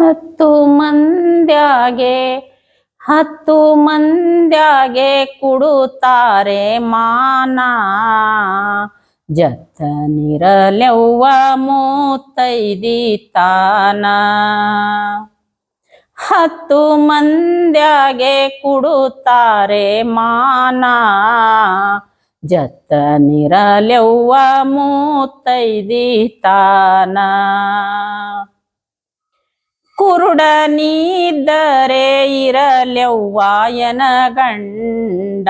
ಹತ್ತು ಮಂದ್ಯಾಗೆ ಹತ್ತು ಮಂದ್ಯಾಗೆ ಕುಡುತ್ತಾರೆ ಮಾನ. ಜತ್ತನಿರಲೆವ್ವ ಮೂತೈದಿ ತಾನ ಹತ್ತು ಮಂದ್ಯಾಗೆ ಕುಡುತ್ತಾರೆ ಮಾನ. ಜತ್ತನಿರಲೆವ್ವ ಮೂತೈದಿ ತಾನ ಕುರುಡನಿದ್ದರೆ ಇರಲೆವ್ವಾಯನ ಗಂಡ?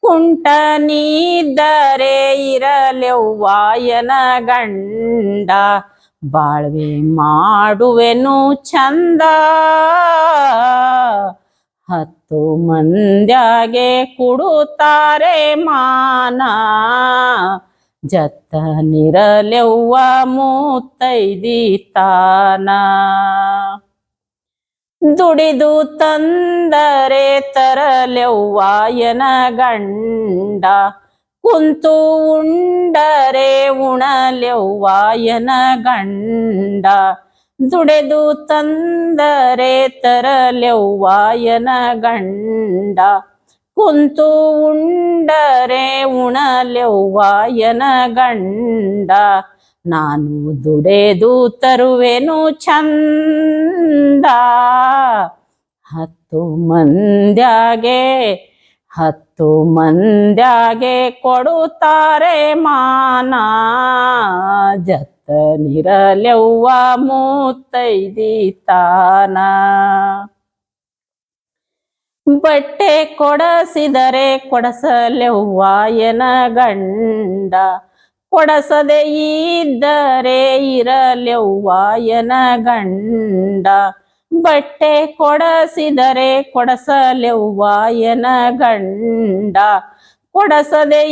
ಕುಂಟನಿದ್ದರೆ ಇರಲೆವ್ವಾಯನ ಗಂಡ? ಬಾಳ್ವೆ ಮಾಡುವೆನು ಚಂದ. ಹತ್ತು ಮಂದ್ಯಾಗೆ ಕೊಡುತ್ತಾರೆ ಮಾನ. ಜತ್ತನಿರಲೆವ್ವ ಮೂತೈದಿ ತಾನ ದುಡಿದು ತಂದರೆ ತರಲೆವ್ವಾಯನ ಗಂಡ. ಕುಂತು ಉಂಡರೆ ಉಣಲೆವ್ವಾಯನ ಗಂಡ. ದುಡೆದು ತಂದರೆ ತರಲೆವ್ವಾಯನ ಗಂಡ. ಕುಂತು ಉಂಡರೆ ಉಣಲೆವ್ವಾಯನ ಗಂಡ. ನಾನು ದುಡೆದು ತರುವೆನು ಚಂದ. ಹತ್ತು ಮಂದ್ಯಾಗೆ ಹತ್ತು ಮಂದ್ಯಾಗೆ ಕೊಡುತ್ತಾರೆ ಮಾನ. ಜತ್ತನಿರಲೆವ್ವ ಮೂತೈದಿ ತಾನ. ಬಟ್ಟೆ ಕೊಡಸಿದರೆ ಕೊಡಸಲೆವ್ವಾಯನ ಗಂಡ. ಕೊಡಸದೆ ಇದ್ದರೆ ಇರಲೆವ್ವಾಯನ ಗಂಡ. ಬಟ್ಟೆ ಕೊಡಸಿದರೆ ಕೊಡಸಲೆವ್ವಾಯನ ಗಂಡ. ಕೊಡಸದೆ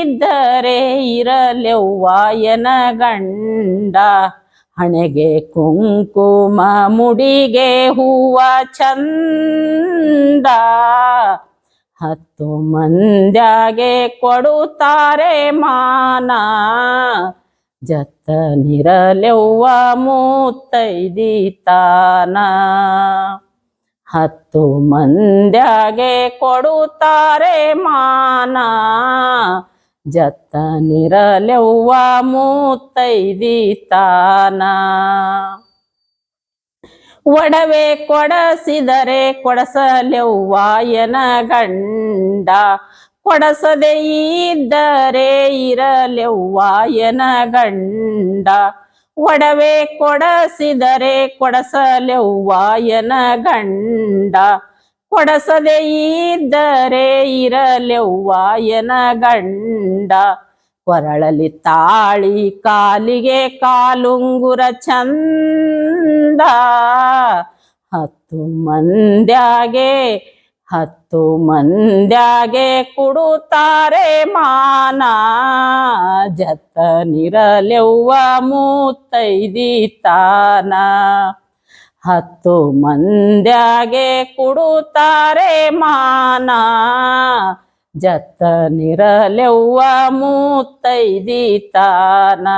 ಇದ್ದರೆ ಇರಲೆವ್ವಾಯನ ಗಂಡ. ಹಣೆಗೆ ಕುಂಕುಮ, ಮುಡಿಗೆ ಹೂವ ಚಂದ. ಹತ್ತು ಮಂದ್ಯಾಗೆ ಕೊಡುತ್ತಾರೆ ಮಾನ. ಜತ್ತನಿರಲೆವ್ವ ಮೂತೈದಿ ತಾನ ಹತ್ತು ಮಂದ್ಯಾಗೆ ಕೊಡುತ್ತಾರೆ ಮಾನ. ಜತ್ತನಿರಲೆವ್ವ ಮೂತೈದಿ ತಾನ ಒಡವೆ ಕೊಡಸಿದರೆ ಕೊಡಸಲೆವ್ವಾಯನ ಗಂಡ ಕೊಡಸದೆ ಇದ್ದರೆ ಇರಲೆವ್ವಾಯನ ಗಂಡ ಒಡವೆ ಕೊಡಸಿದರೆ ಕೊಡಸಲೆವ್ವಾಯನ ಗಂಡ ಕೊಡಸದೆ ಇದ್ದರೆ ಇರಲೆವ್ವಾಯನ ಗಂಡ. ಕೊರಳಲಿ ತಾಳಿ ಕಾಲಿಗೆ ಕಾಲುಂಗುರ ಚಂದ. ಹತ್ತು ಮಂದ್ಯಾಗೆ ಹತ್ತು ಮಂದ್ಯಾಗೆ ಕೊಡುತ್ತಾರೆ ಮಾನ. ಜತ್ತನಿರಲೆವ್ವ ಮೂತೈದಿ ತಾನ ಹತ್ತು ಮಂದ್ಯಾಗೆ ಕೊಡುತ್ತಾರೆ ಮಾನ. ಜತ್ತನಿರಲೆವ್ವ ಮೂತೈದಿ ತಾನ.